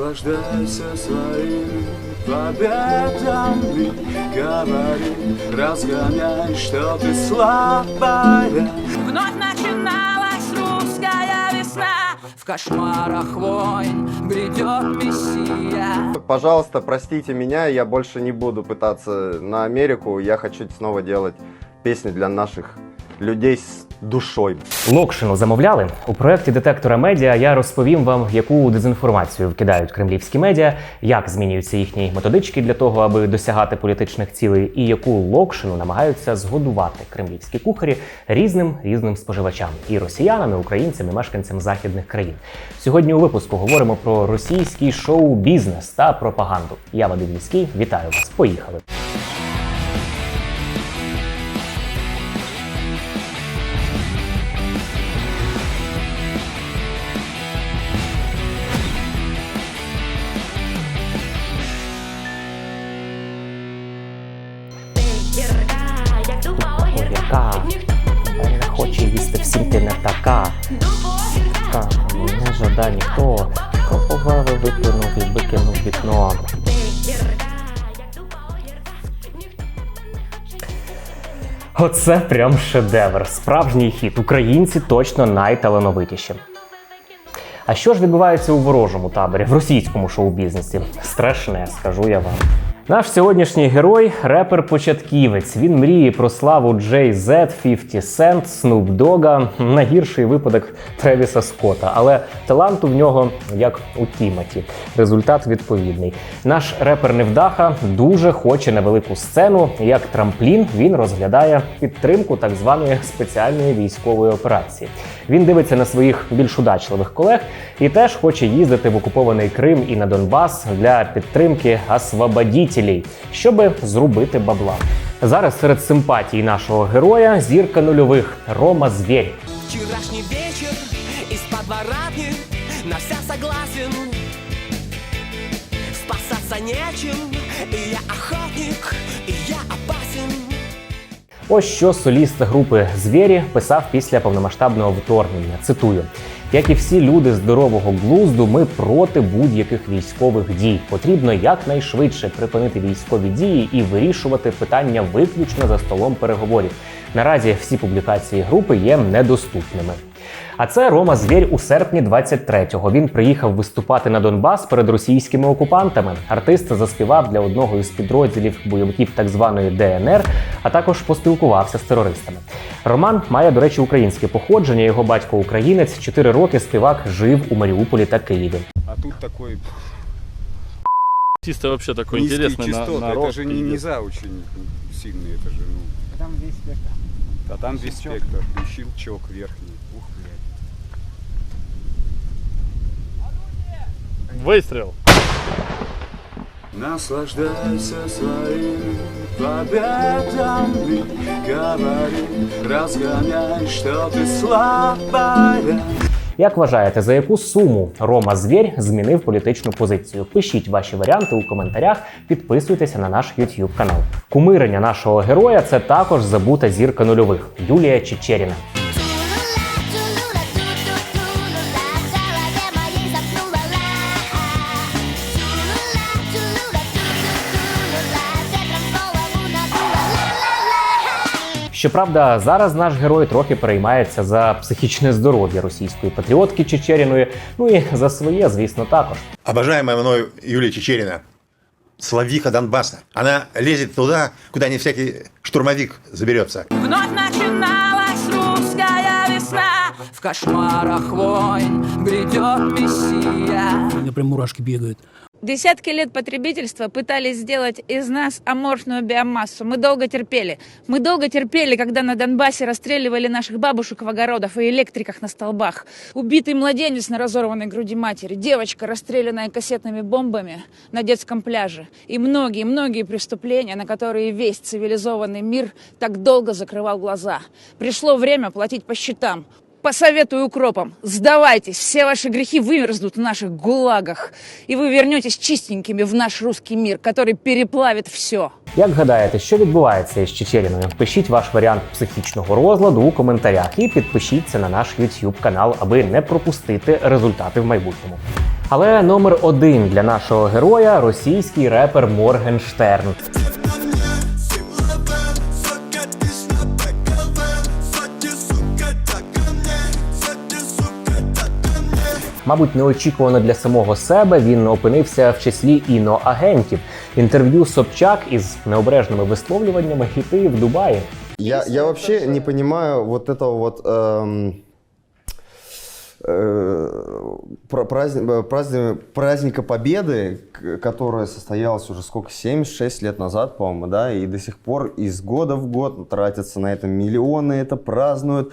Наслаждайся своими победами Говори, разгоняй, что ты слабая. Вновь начиналась русская весна. В кошмарах войн бредет Мессия. Пожалуйста, простите меня, я больше не буду пытаться на Америку. Я хочу снова делать песни для наших людей с душой. Локшину замовляли у проєкті детектора медіа. Я розповім вам, яку дезінформацію вкидають кремлівські медіа, як змінюються їхні методички для того, аби досягати політичних цілей, і яку локшину намагаються згодувати кремлівські кухарі різним різним споживачам і росіянам, і українцям, і мешканцям західних країн. Сьогодні у випуску говоримо про російський шоу-бізнес та пропаганду. Я Вадим Ліський, вітаю вас. Поїхали. Яка не хоче їсти всім ти не така. Та не жада ніхто. Проповели викинув і викинув вікно. Оце прям шедевр. Справжній хіт. Українці точно найталановитіші. А що ж відбувається у ворожому таборі, в російському шоу-бізнесі? Страшне, скажу я вам. Наш сьогоднішній герой репер-початківець. Він мріє про славу Jay Z, 50 Cent, Snoop Dogg, найгірший випадок Тревіса Скотта. Але таланту в нього як у Тімоті. Результат відповідний. Наш репер невдаха дуже хоче на велику сцену. Як трамплін він розглядає підтримку так званої спеціальної військової операції. Він дивиться на своїх більш удачливих колег і теж хоче їздити в окупований Крим і на Донбас для підтримки освободітелей, щоби зрубити бабла. Зараз серед симпатій нашого героя зірка нульових Рома Звєрь. Вчорашній вечір із подворотні На все согласен Спасаться нечем і я охотник, і я опасен Ось що соліст групи Звєрі писав після повномасштабного вторгнення. Цитую. Як і всі люди здорового глузду, ми проти будь-яких військових дій. Потрібно якнайшвидше припинити військові дії і вирішувати питання виключно за столом переговорів. Наразі всі публікації групи є недоступними. А це Рома Звєрь у серпні 23-го. Він приїхав виступати на Донбас перед російськими окупантами. Артист заспівав для одного із підрозділів бойовиків так званої ДНР, а також поспілкувався з терористами. Роман має, до речі, українське походження. Його батько українець. Чотири роки співак жив у Маріуполі та Києві. А тут такой Артист вообще такой низкий интересный на, частот. народ. это же не низа очень сильный, это же, ну. Там весь спектр. А там весь спектр. И щелчок верхний. Ух, Выстрел. Наслаждайся своими победами Говори, разгоняй, что ты слабая Як вважаєте, за яку суму Рома Звєрь змінив політичну позицію? Пишіть ваші варіанти у коментарях, підписуйтеся на наш YouTube канал. Кумирення нашого героя це також забута зірка нульових Юлія Чечеріна. Щоправда, зараз наш герой трохи переймається за психічне здоров'я російської патріотки Чечеріної, ну і за своє, звісно, також. Обожаемая мною Юлия Чечерина, славиха Донбасса. Она лезет туда, куда не всякий штурмовик заберется. Вновь начиналась русская весна В кошмарах войн бредет Мессия У меня прям мурашки бегают. Десятки лет потребительства пытались сделать из нас аморфную биомассу. Мы долго терпели. Мы долго терпели, когда на Донбассе расстреливали наших бабушек в огородах и электриках на столбах. Убитый младенец на разорванной груди матери. Девочка, расстрелянная кассетными бомбами на детском пляже. И многие-многие преступления, на которые весь цивилизованный мир так долго закрывал глаза. Пришло время платить по счетам. Посоветую укропам, сдавайтесь, все ваши грехи вымерзнут в наших гулагах, и вы вернетесь чистенькими в наш русский мир, который переплавит все. Як гадаєте, що відбувається із Чечеріною? Пишіть ваш варіант психічного розладу у коментарях і підпишіться на наш YouTube канал, аби не пропустити результати в майбутньому. Але номер один для нашого героя російський репер Моргенштерн. Мабуть, неочікувано для самого себе він опинився в числі іноагентів. Інтерв'ю Собчак із необережними висловлюваннями хіти в Дубаї. Я, я вообще не понимаю вот этого вот эм, э, про- праздни- э, праздни- праздника Победы, к- которое состоялось уже сколько, 76 лет назад, по-моему, да, и до сих пор из года в год тратятся на это миллионы, это празднуют.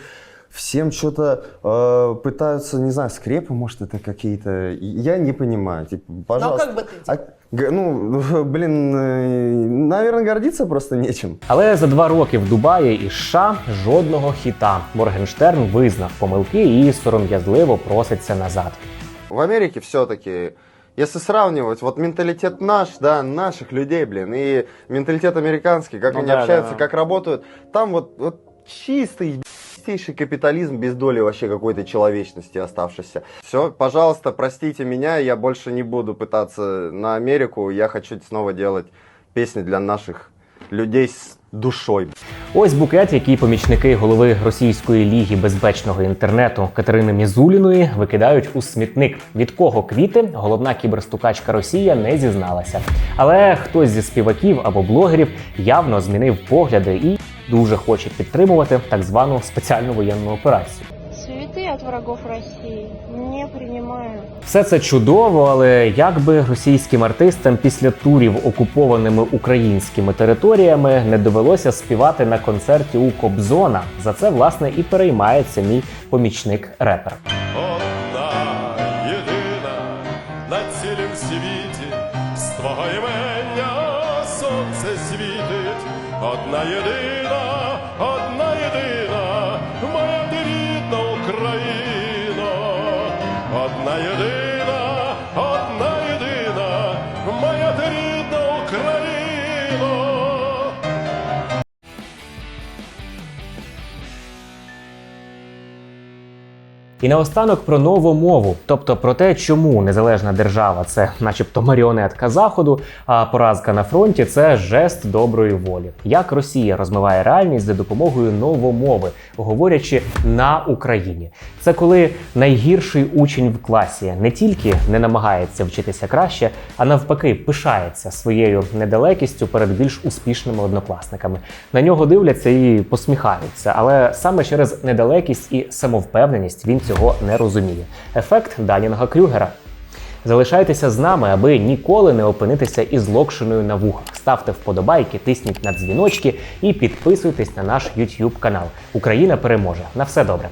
Всем что-то э, пытаются, не знаю, скрепы, может, это какие-то. Я не понимаю. Типа, пожалуйста. как бы ты, А, г- ну, блин, э, наверное, гордиться просто нечем. Але за два роки в Дубаї і США жодного хіта. Моргенштерн визнав помилки і сором'язливо проситься назад. В Америке все-таки, если сравнивать, вот менталитет наш, да, наших людей, блин, и менталитет американский, как Ну они да, общаются, да. как работают, там вот, вот чистый чистейший капитализм без доли вообще какой-то человечности оставшейся. Все, пожалуйста, простите меня, я больше не буду пытаться на Америку, я хочу снова делать песни для наших людей с душой. Ось букет, який помічники голови Російської ліги безпечного інтернету Катерини Мізуліної викидають у смітник. Від кого квіти головна кіберстукачка Росія не зізналася. Але хтось зі співаків або блогерів явно змінив погляди і дуже хоче підтримувати так звану спеціальну воєнну операцію. Цветы от врагов России не принимаю. Все це чудово, але як би російським артистам після турів окупованими українськими територіями не довелося співати на концерті у Кобзона. За це власне і переймається мій помічник репер. На цілім світі, з твого імення сонце світить. Одна єдина, одна єдина, моя ти рідна Україна. І наостанок про нову мову, тобто про те, чому незалежна держава це, начебто, маріонетка заходу, а поразка на фронті це жест доброї волі. Як Росія розмиває реальність за допомогою новомови, говорячи на Україні. Це коли найгірший учень в класі не тільки не намагається вчитися краще, а навпаки, пишається своєю недалекістю перед більш успішними однокласниками. На нього дивляться і посміхаються, але саме через недалекість і самовпевненість він цього не розуміє. Ефект Данінга Крюгера. Залишайтеся з нами, аби ніколи не опинитися із локшиною на вухах. Ставте вподобайки, тисніть на дзвіночки і підписуйтесь на наш YouTube канал. Україна переможе. На все добре.